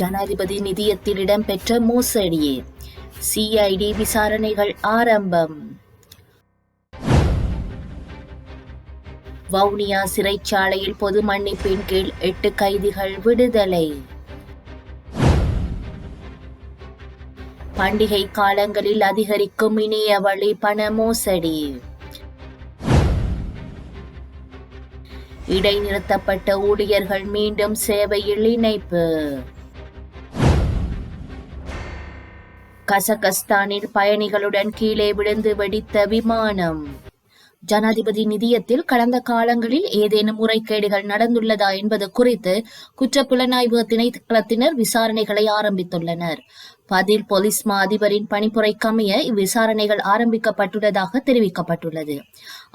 ஜனாதிபதி நிதியத்தில் இடம்பெற்ற மோசடி சிஐடி விசாரணைகள் ஆரம்பம். வவுனியா சிறைச்சாலையில் பொது மன்னிப்பின் கீழ் எட்டு கைதிகள் விடுதலை. பண்டிகை காலங்களில் அதிகரிக்கும் இணைய வழி பண மோசடி. இடைநிறுத்தப்பட்ட ஊழியர்கள் மீண்டும் சேவையில் இணைப்பு. கசகஸ்தானில் பயணிகளுடன் கீழே விழுந்து வெடித்த விமானம். ஜனாதிபதி நிதியத்தில் கடந்த காலங்களில் ஏதேனும் முறைகேடுகள் நடந்துள்ளதா என்பது குறித்து குற்றப்புலனாய்வு திணைக்களத்தினர் விசாரணைகளை ஆரம்பித்துள்ளனர். பதில் போலீஸ் மா அதிபரின் பணிப்புரைக்கமைய இவ்விசாரணைகள் ஆரம்பிக்கப்பட்டுள்ளதாக தெரிவிக்கப்பட்டுள்ளது.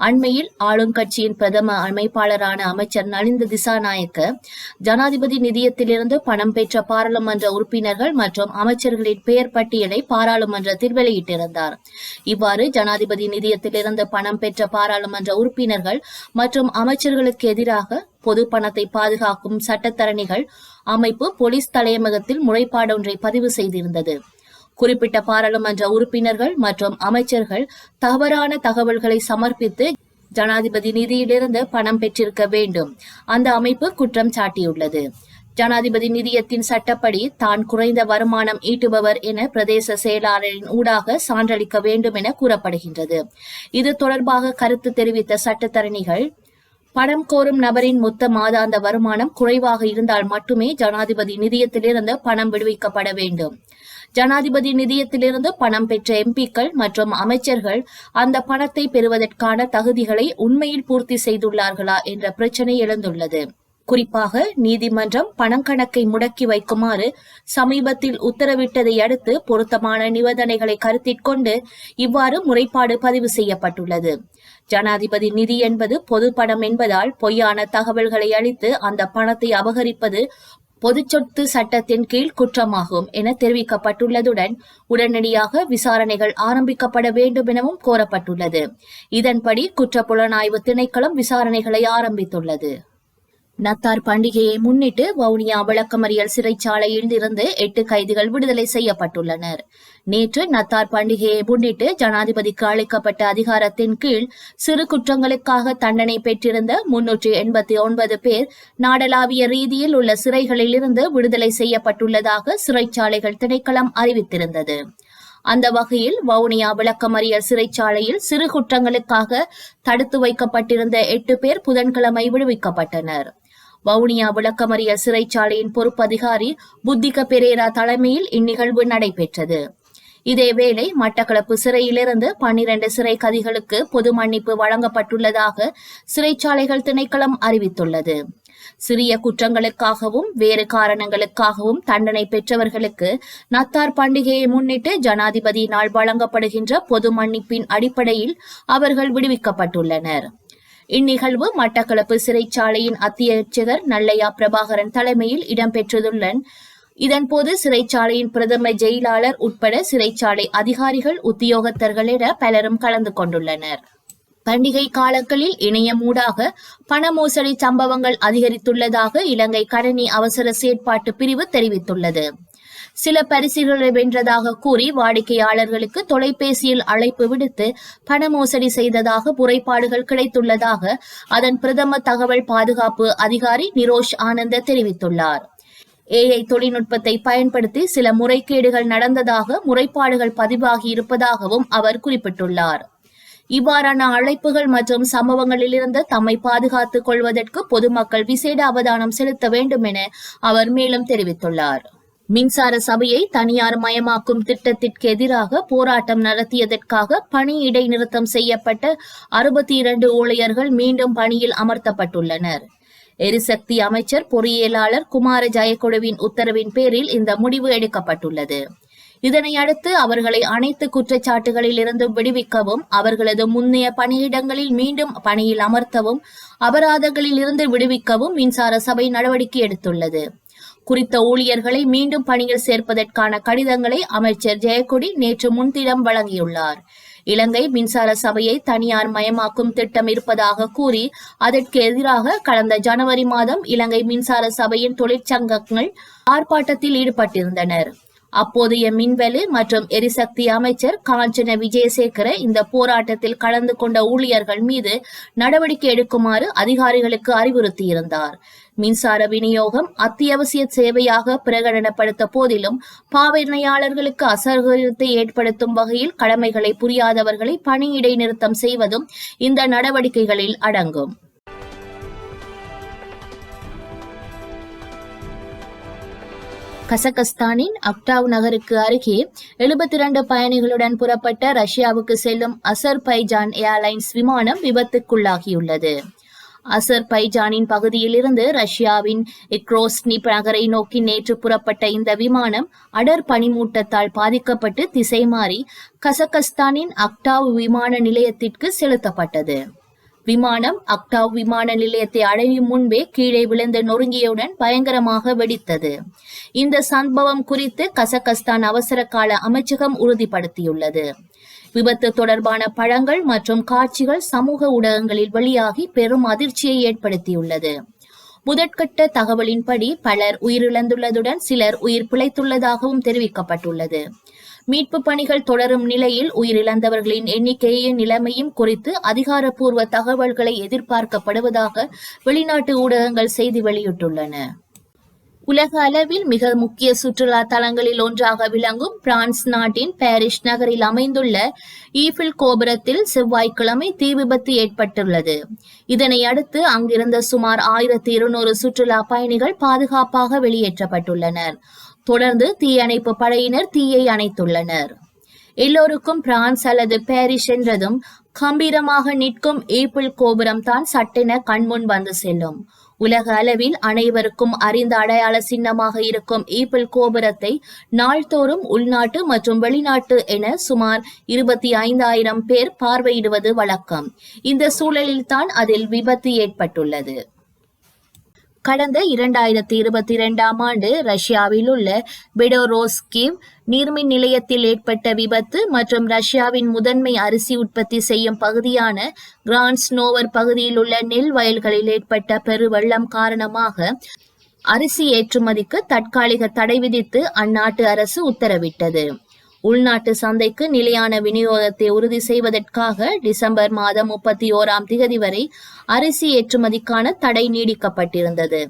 அண்மையில் ஆளும் கட்சியின் பிரதம அமைப்பாளரான அமைச்சர் நலிந்த திசாநாயக்க ஜனாதிபதி நிதியத்திலிருந்து பணம் பெற்ற பாராளுமன்ற உறுப்பினர்கள் மற்றும் அமைச்சர்களின் பெயர் பட்டியலை பாராளுமன்றத்தில் வெளியிட்டிருந்தார். இவ்வாறு ஜனாதிபதி நிதியத்திலிருந்து பணம் பெற்ற பாராளுமன்ற உறுப்பினர்கள் மற்றும் அமைச்சர்களுக்கு எதிராக பொது பணத்தை பாதுகாக்கும் சட்டத்தரணிகள் அமைப்பு போலீஸ் தலைமையகத்தில் முறைப்பாடு ஒன்றை பதிவு செய்திருந்தது. குறிப்பிட்ட பாராளுமன்ற உறுப்பினர்கள் மற்றும் அமைச்சர்கள் தவறான தகவல்களை சமர்ப்பித்து ஜனாதிபதி நிதியிலிருந்து பணம் பெற்றிருக்க வேண்டும். அந்த அமைப்பு குற்றம் சாட்டியுள்ளது. ஜனாதிபதி நிதியத்தின் சட்டப்படி தான் குறைந்த வருமானம் ஈட்டுபவர் என பிரதேச செயலாளரின் ஊடாக சான்றளிக்க வேண்டும் என கூறப்படுகின்றது. இது தொடர்பாக கருத்து தெரிவித்த சட்டத்தரணிகள் பணம் கோரும் நபரின் மொத்த மாதாந்த வருமானம் குறைவாக இருந்தால் மட்டுமே ஜனாதிபதி நிதியத்திலிருந்து பணம் விடுவிக்கப்பட வேண்டும். ஜனாதிபதி நிதியத்திலிருந்து பணம் பெற்ற எம்பிக்கள் மற்றும் அமைச்சர்கள் அந்த பணத்தை பெறுவதற்கான தகுதிகளை உண்மையில் பூர்த்தி செய்துள்ளார்களா என்ற பிரச்சினை எழுந்துள்ளது. குறிப்பாக நீதிமன்றம் பணக்கணக்கை முடக்கி வைக்குமாறு சமீபத்தில் உத்தரவிட்டதை அடுத்து பொருத்தமான நிபந்தனைகளை கருத்தில் கொண்டு இவ்வாறு முறைப்பாடு பதிவு செய்யப்பட்டுள்ளது. ஜனாதிபதி நிதி என்பது பொது பணம் என்பதால் பொய்யான தகவல்களை அளித்து அந்த பணத்தை அபகரிப்பது பொது சொத்து சட்டத்தின் கீழ் குற்றமாகும் என தெரிவிக்கப்பட்டுள்ளதுடன் உடனடியாக விசாரணைகள் ஆரம்பிக்கப்பட வேண்டும் எனவும் கோரப்பட்டுள்ளது. இதன்படி குற்றப்புலனாய்வு திணைக்களம் விசாரணைகளை ஆரம்பித்துள்ளது. நத்தார் பண்டிகையை முன்னிட்டு வவுனியா விளக்கமறியல் சிறைச்சாலையில் இருந்து எட்டு கைதிகள் விடுதலை செய்யப்பட்டுள்ளனர். நேற்று நத்தார் பண்டிகையை முன்னிட்டு ஜனாதிபதிக்கு அளிக்கப்பட்ட அதிகாரத்தின் கீழ் சிறு குற்றங்களுக்காக தண்டனை பெற்றிருந்த முன்னூற்றி எண்பத்தி ஒன்பது பேர் நாடளாவிய ரீதியில் உள்ள சிறைகளில் இருந்து விடுதலை செய்யப்பட்டுள்ளதாக சிறைச்சாலைகள் திணைக்களம் அறிவித்திருந்தது. அந்த வகையில் வவுனியா விளக்கமறியல் சிறைச்சாலையில் சிறு குற்றங்களுக்காக தடுத்து வைக்கப்பட்டிருந்த எட்டு பேர் புதன்கிழமை விடுவிக்கப்பட்டனர். வவுனியா விளக்கமறிய சிறைச்சாலையின் பொறுப்பதிகாரி புத்திக பெரேரா தலைமையில் இந்நிகழ்வு நடைபெற்றது. இதேவேளை மட்டக்களப்பு சிறையிலிருந்து பன்னிரண்டு சிறை கதிகளுக்கு பொது மன்னிப்பு வழங்கப்பட்டுள்ளதாக சிறைச்சாலைகள் திணைக்களம் அறிவித்துள்ளது. சிறிய குற்றங்களுக்காகவும் வேறு காரணங்களுக்காகவும் தண்டனை பெற்றவர்களுக்கு நத்தார் பண்டிகையை முன்னிட்டு ஜனாதிபதி நாள் வழங்கப்படுகின்ற பொது மன்னிப்பின் அடிப்படையில் அவர்கள் விடுவிக்கப்பட்டுள்ளனர். இந்நிகழ்வு மட்டக்களப்பு சிறைச்சாலையின் அத்தியட்சகர் நல்லையா பிரபாகரன் தலைமையில் இடம்பெற்றதுள்ளன் இதன்போது சிறைச்சாலையின் பிரதம ஜெயிலாளர் உட்பட சிறைச்சாலை அதிகாரிகள் உத்தியோகத்தர்கள் என பலரும் கலந்து கொண்டுள்ளனர். பண்டிகை காலங்களில் இணையமூடாக பண மோசடி சம்பவங்கள் அதிகரித்துள்ளதாக இலங்கை கடனி அவசர செயற்பாட்டு பிரிவு தெரிவித்துள்ளது. சில பரிசுகளை வென்றதாக கூறி வாடிக்கையாளர்களுக்கு தொலைபேசியில் அழைப்பு விடுத்து பண மோசடி செய்ததாக முறைப்பாடுகள் கிடைத்துள்ளதாக அதன் பிரதம தகவல் பாதுகாப்பு அதிகாரி நிரோஷ் ஆனந்த தெரிவித்துள்ளார். ஏஐ தொழில்நுட்பத்தை பயன்படுத்தி சில முறைகேடுகள் நடந்ததாக முறைப்பாடுகள் பதிவாகி இருப்பதாகவும் அவர் குறிப்பிட்டுள்ளார். இவ்வாறான அழைப்புகள் மற்றும் சம்பவங்களிலிருந்து தம்மை பாதுகாத்துக் கொள்வதற்கு பொதுமக்கள் விசேட அவதானம் செலுத்த வேண்டும் என அவர் மேலும் தெரிவித்துள்ளார். மின்சார சபையை தனியார் மயமாக்கும் திட்டத்திற்கு எதிராக போராட்டம் நடத்தியதற்காக பணி இடைநிறுத்தம் செய்யப்பட்ட அறுபத்தி இரண்டு ஊழியர்கள் மீண்டும் பணியில் அமர்த்தப்பட்டுள்ளனர். எரிசக்தி அமைச்சர் பொறியியலாளர் குமார ஜெயக்குழுவின் உத்தரவின் பேரில் இந்த முடிவு எடுக்கப்பட்டுள்ளது. இதனை அடுத்து அவர்களை அனைத்து குற்றச்சாட்டுகளில் இருந்தும் விடுவிக்கவும் அவர்களது முன்னைய பணியிடங்களில் மீண்டும் பணியில் அமர்த்தவும் அபராதங்களில் இருந்து விடுவிக்கவும் மின்சார சபை நடவடிக்கை எடுத்துள்ளது. குறித்த ஊழியர்களை மீண்டும் பணியில் சேர்ப்பதற்கான கடிதங்களை அமைச்சர் ஜெயக்கொடி நேற்று முன்தினம் வழங்கியுள்ளார். இலங்கை மின்சார சபையை தனியார் மயமாக்கும் திட்டம் இருப்பதாக கூறி அதற்கு எதிராக கடந்த ஜனவரி மாதம் இலங்கை மின்சார சபையின் தொழிற்சங்கங்கள் ஆர்ப்பாட்டத்தில் ஈடுபட்டிருந்தனர். அப்போதைய மின்வெளி மற்றும் எரிசக்தி அமைச்சர் காஞ்சன விஜயசேகர இந்த போராட்டத்தில் கலந்து கொண்ட ஊழியர்கள் மீது நடவடிக்கை எடுக்குமாறு அதிகாரிகளுக்கு அறிவுறுத்தியிருந்தார். மின்சார விநியோகம் அத்தியாவசிய சேவையாக பிரகடனப்படுத்த போதிலும் பாவனையாளர்களுக்கு அசௌகரியத்தை ஏற்படுத்தும் வகையில் கடமைகளை புரியாதவர்களை பணியிடை நிறுத்தம் செய்வதும் இந்த நடவடிக்கைகளில் அடங்கும். கசகஸ்தானின் அக்டாவ் நகருக்கு அருகே எழுபத்தி இரண்டு பயணிகளுடன் புறப்பட்ட ரஷ்யாவுக்கு செல்லும் அசர்பைஜான் ஏர்லைன்ஸ் விமானம் விபத்துக்குள்ளாகியுள்ளது. அசர்பைஜானின் பகுதியிலிருந்து ரஷ்யாவின் இக்ரோஸ்னி நகரை நோக்கி நேற்று புறப்பட்ட இந்த விமானம் அடர் பனிமூட்டத்தால் பாதிக்கப்பட்டு திசை மாறி கசகஸ்தானின் அக்டாவ் விமான நிலையத்திற்கு செலுத்தப்பட்டது. விமானம் அக்டாவ் விமான நிலையத்தை அடையும் முன்பே கீழே விழுந்து நொறுங்கியவுடன் பயங்கரமாக வெடித்தது. இந்த சம்பவம் குறித்து கசகஸ்தான் அவசர கால அமைச்சகம் உறுதிப்படுத்தியுள்ளது. விபத்து தொடர்பான பழங்கள் மற்றும் காட்சிகள் சமூக ஊடகங்களில் வெளியாகி பெரும் அதிர்ச்சியை ஏற்படுத்தியுள்ளது. முதற்கட்ட தகவலின்படி பலர் உயிரிழந்துள்ளதுடன் சிலர் உயிர் பிழைத்துள்ளதாகவும் தெரிவிக்கப்பட்டுள்ளது. மீட்பு பணிகள் தொடரும் நிலையில் உயிரிழந்தவர்களின் எண்ணிக்கையையும் நிலைமையும் குறித்து அதிகாரப்பூர்வ தகவல்களை எதிர்பார்க்கப்படுவதாக வெளிநாட்டு ஊடகங்கள் செய்தி வெளியிட்டுள்ளன. உலக அளவில் மிக முக்கிய சுற்றுலா தலங்களில் ஒன்றாக விளங்கும் பிரான்ஸ் நாட்டின் பாரிஸ் நகரில் அமைந்துள்ள ஈஃபில் கோபுரத்தில் செவ்வாய்க்கிழமை தீ விபத்து ஏற்பட்டுள்ளது. இதனை அடுத்து அங்கிருந்த சுமார் ஆயிரத்தி இருநூறு சுற்றுலா பயணிகள் பாதுகாப்பாக வெளியேற்றப்பட்டுள்ளனர். தொடர்ந்து தீயணைப்பு படையினர் தீயை அணைத்துள்ளனர். எல்லோருக்கும் பிரான்ஸ் அல்லது பாரிஸ் என்றதும் கம்பீரமாக நிற்கும் ஏப்பிள் கோபுரம் தான் சட்டென கண்முன் வந்து செல்லும். உலக அளவில் அனைவருக்கும் அறிந்த அடையாள சின்னமாக இருக்கும் ஈப்பிள் கோபுரத்தை நாள்தோறும் உள்நாட்டு மற்றும் வெளிநாட்டு என சுமார் இருபத்தி ஐந்தாயிரம் பேர் பார்வையிடுவது வழக்கம். இந்த சூழலில்தான் அதில் விபத்து ஏற்பட்டுள்ளது. கடந்த இரண்டாயிரத்தி இருபத்தி இரண்டாம் ஆண்டு ரஷ்யாவில் உள்ள பெடோரோஸ்கிவ் நீர்மின் நிலையத்தில் ஏற்பட்ட விபத்து மற்றும் ரஷ்யாவின் முதன்மை அரிசி உற்பத்தி செய்யும் பகுதியான கிரான்ஸ்னோவர் பகுதியில் உள்ள நெல் வயல்களில் ஏற்பட்ட பெருவெள்ளம் காரணமாக அரிசி ஏற்றுமதிக்கு தற்காலிக தடை விதித்து அந்நாட்டு அரசு உத்தரவிட்டது. உள்நாட்டு சந்தைக்கு நிலையான விநியோகத்தை உறுதி செய்வதற்காக டிசம்பர் மாதம் முப்பத்தி ஓராம் திகதி வரை அரிசி ஏற்றுமதிக்கான தடை நீடிக்கப்பட்டிருந்தது.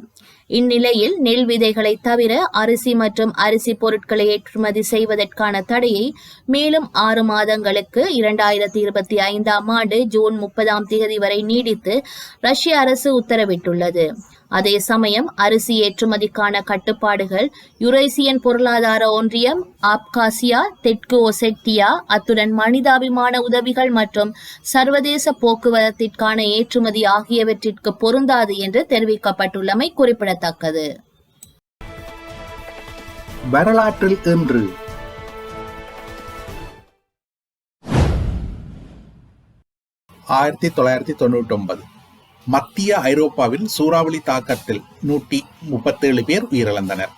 இந்நிலையில் நெல் விதைகளை தவிர அரிசி மற்றும் அரிசி பொருட்களை ஏற்றுமதி செய்வதற்கான தடையை மேலும் ஆறு மாதங்களுக்கு இரண்டாயிரத்தி இருபத்தி ஐந்தாம் ஆண்டு ஜூன் முப்பதாம் திகதி வரை நீடித்து ரஷ்ய அரசு உத்தரவிட்டுள்ளது. அதே சமயம் அரிசி ஏற்றுமதிக்கான கட்டுப்பாடுகள் யுரேசியன் பொருளாதார ஒன்றியம் ஆப்காசியா தெற்கு ஒசெட்டியா அத்துடன் மனிதாபிமான உதவிகள் மற்றும் சர்வதேச போக்குவரத்திற்கான ஏற்றுமதி ஆகியவற்றிற்கு பொருந்தாது என்று தெரிவிக்கப்பட்டுள்ளமை குறிப்பிடத்தக்கது. வரலாற்றில் இன்று. ஆயிரத்தி தொள்ளாயிரத்தி தொண்ணூற்றி ஒன்பது மத்திய ஐரோப்பாவில் சூறாவளி தாக்கத்தில் நூற்றி முப்பத்தேழு பேர் உயிரிழந்தனர்.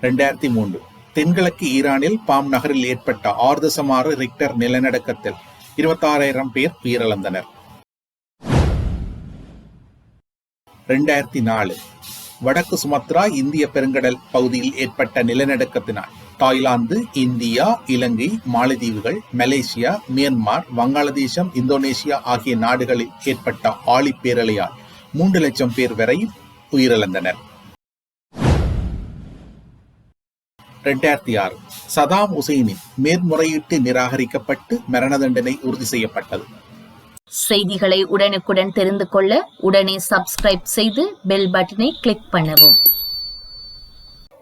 இரண்டாயிரத்தி மூன்று. தென்கிழக்கு ஈரானில் பாம் நகரில் ஏற்பட்ட ஆறு தசமாறு ரிக்டர் நிலநடுக்கத்தில் இருபத்தாறாயிரம் பேர் உயிரிழந்தனர். இரண்டாயிரத்தி நாலு. வடக்கு சுமத்ரா இந்திய பெருங்கடல் பகுதியில் ஏற்பட்ட நிலநடுக்கத்தினால் தாய்லாந்து இந்தியா இலங்கை மாலத்தீவுகள் மலேசியா மியான்மர் வங்காளதேசம் இந்தோனேசியா ஆகிய நாடுகளில் ஏற்பட்ட ஆழிப்பேரலையால் மூன்று லட்சம் பேர் வரை உயிரிழந்தனர். இரண்டாயிரத்தி ஆறு சதாம் ஹுசைனின் மேற்முறையீட்டு நிராகரிக்கப்பட்டு மரண தண்டனை உறுதி செய்யப்பட்டது. செய்திகளை உடனுக்குடன் தெரிந்து கொள்ள உடனே சப்ஸ்கிரைப் செய்து பெல் பட்டனை கிளிக் பண்ணவும்.